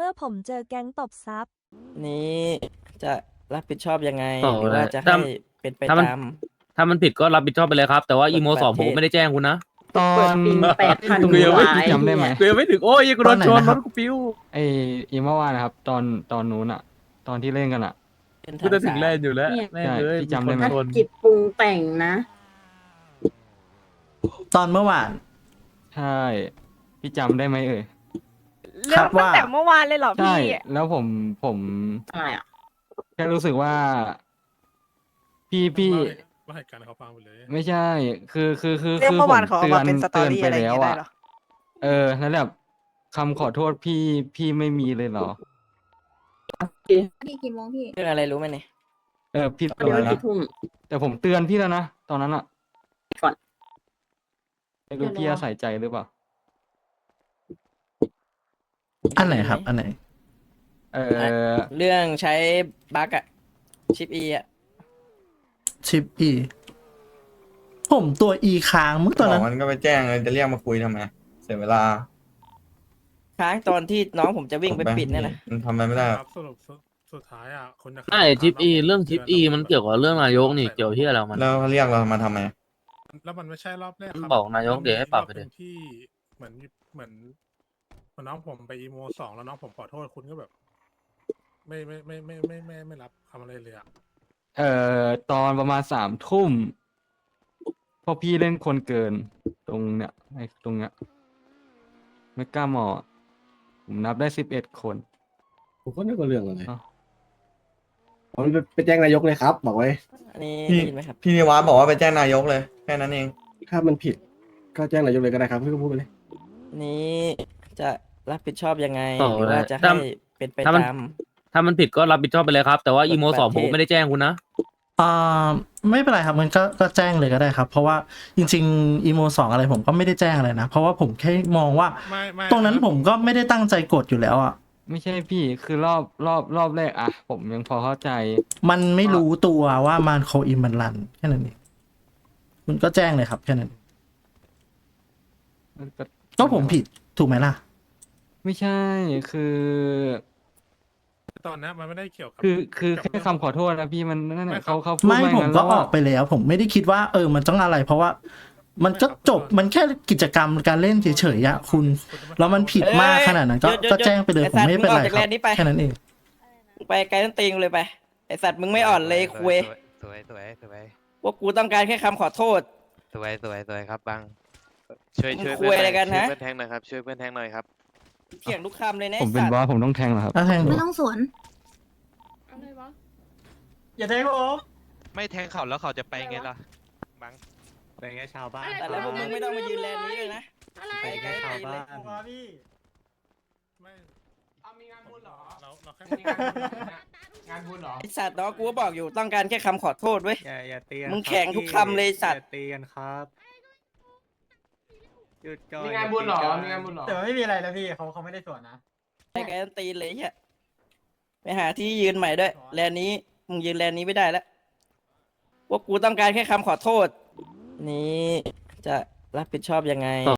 มื่อผมเจอแก๊งตบซับนี้จะรับผิดชอบยังไงต่อหรือว่าจะถ้าให้เป็นไปถ้ามัน ตาม ถ้ามันผิดก็รับผิดชอบไปเลยครับ แต่ว่าอีโมกฎสองประผมเทศก็ไม่ได้แจ้งคุณนะ ตอเปิดนปิงแปดพันกูยังไม่กว่าจำได้ไหม กูยังไม่ถึงโอ้ยกูโดนชนตอนไหนนะครรับถกูปิ้วไออีเมื่อวานนะครับ ตอนตอนนู้นอะตอนที่เล่นกันอะ เป็นกูจะถึงทาแล่สารนอยู่แล้วเนี่ยแม่งเลยพี่จำได้ไหมคนชนจิตปรุงแต่งนะ ตอนเมื่อวานใช่ พี่จำได้ไหมเอ่ย คาดว่าตั้งแต่เมื่อวานเลยเหรอใช่พี่แล้วผมผมอะไรอะแค่รู้สึกว่า พี่พี่ ว่าเหตุการณ์เขาฟังไปเลยไม่ใช่ คือคือคือเรื่องคือเมื่อผวานมเขาเอาเตือมานเป็นสตอเตือนรี่ไปอะไรอย่างแล้วเงี้ยได้อะเหรอเออแล้วแบบคำขอโทษพี่พี่ไม่มีเลยเหรอ พี่กี่โมงพี่ เรื่องอะไรรู้ไหมเนี่ยเออพี่เดี๋ยวเตือนกี่นะทุ่มแต่ผมเตือนพี่แล้วนะ ตอนนั้นอะก่อนไม่รู้เตือนพี่แล้วจะใส่ใจหรือเปล่า อันไหนครับ อันไหน เออเรื่องใช้บั๊กอะชิปอีอะชิปอีผมตัวอีค้างเมื่อตอนบอนั้กนมันก็ไปแจ้งเลยจะเรียกมาคุยทำไมเสียเวลา ค้างตอนที่น้องผมจะวิ่งไปถูกหมปิดนี่แหละมันทำอะไรไม่ได้หรอกครับสรุปสุดสุดท้ายอะคนจะใช่ทิปอีเรื่องทิปอีมันเกี่ยวกับเรื่องนายกนี่เกี่ยวที่อะไรของมันแล้วเขาเรียกเรามาทำไมแล้วมันไม่ใช่รอบแรกครับบอกนายกเดี๋ยวให้ปรับไปรอบหดินึ่งที่เหมือนเหมือนเห มือนน้องผมไปอีโมสองแล้วน้องผมขอโทษคุณก็แบบ ไม่ไม่ไม่ไม่ไม่ไม่ไม่รับคำอะไรเลยอะเอ่อตอนประมาณสามทุ่มพอพี่เล่นคนเกิน ตรงเนี้ยไอ้ตรงเนี้ยไม่กล้ามอผมนับได้สิบเอ็ดคน ผมก็นึกว่าเรื่องอะไรอ้าว ผมไปไปแจ้งนายกเลยครับ บอกไว้ อันนี้พี่ ได้ยินไหมครับ พี่นิวัฒน์บอกว่าไปแจ้งนายกเลยแค่นั้นเอง ถ้ามันผิด ก็แจ้งนายกเลยก็ได้ครับพี่ก็พูดไปเลยนี้จะ รับผิดชอบยังไงต่อหรือว่าจะถ้าให้เป็นไปถ้ามัน ตาม ถ้ามันผิดก็รับผิดชอบไปเลยครับ แต่ว่าอีโมกฎสองประผมเทศก็ไม่ได้แจ้งคุณนะ อ่าไม่เป็นไรครับมันก็ก็แจ้งเลยก็ได้ครับ เพราะว่าจริงๆอีโมสองอะไรผมก็ไม่ได้แจ้งอะไรนะ เพราะว่าผมแค่มองว่า ไม่ไม่ตรงนั้นผมก็ไม่ได้ตั้งใจกดอยู่แล้วอะไม่ใช่พี่คือรอบรอบรอบแรกอะผมยังพอเข้าใจ มันไม่รู้ตัวว่ามันโคอิมมันรันแค่นั้นเองคุณก็แจ้งเลยครับแค่นั้นก็ก็ผมผิดถูกไหมล่ะ ไม่ใช่คือ ตอนนั้นมันไม่ได้เกี่ยวกับ คือคือกับแค่เรื่องคำขอโทษนะพี่มันนั่นไม่แหละครับเขาเขาพูดไม่มาผย่างมนั้นก็แล้วอว่าอกไปแล้ว ผมไม่ได้คิดว่า เออ มันต้องอะไร เพราะว่า มันก็จบมันแค่กิจกรรมการเล่นเฉยๆอะคุณ แล้วมันผิดมากขนาดนั้นก็เอ้ยก็แจ้งไปเลยไอ้ผมสัตว์ไม่เป็นไรมึงออกจากครัแลบนด์นี้ไปแค่นั้นเอง ไปไกลต้นตีงเลยไปไอสัตว์มึงไม่อ่อนเลยคุยสวยสวยสวยพวกกูต้องการแค่คำขอโทษ สวยสวยสวยครับบังช่วยมึงช่วยคุยอะไรกันช่วยฮะ เพื่อนแทงหน่อยครับช่วยเพื่อนแทงหน่อยครับ เถียงทุกคำเลยนะผไอมเป็นสัตบอว์สผมต้องแทงเหรอครับ ถ้าแทงดูไม่ต้องสวนอย่าแทงผมไม่แทงเขาแล้วเขาจะไปไงล่ะบังเป็นไงชาวบ้านแต่แล้วพวกมึงไม่ต้องมายืนแลนด์นี้เลยนะ อะไรไปไกลต้นตีนเลยไม่มีงานบุญหรอ เราเราแค่งานบุญเหรอ ไอสัตว์น้องกูก็บอกอยู่ต้องการแค่คำขอโทษเว้ย อย่าอย่าตีกันมึงแข็งทุกคำเลยสัตว์ อย่าตีกันครับ หยุดก่อนมีงานบุญเหรอย่ตีกัมีงานบุญเหรอ แต่ไม่มีอะไรนะพี่เขาเขาไม่ได้สวนนะ ไปไกลต้นตีนเลยเฮียไปหาที่ยืนใหม่ด้วย แลนด์นี้มึงยืนแลนด์นี้ไม่ได้แล้วพวกกูต้องการแค่คำขอโทษ นี้จะรับผิดชอบยังไง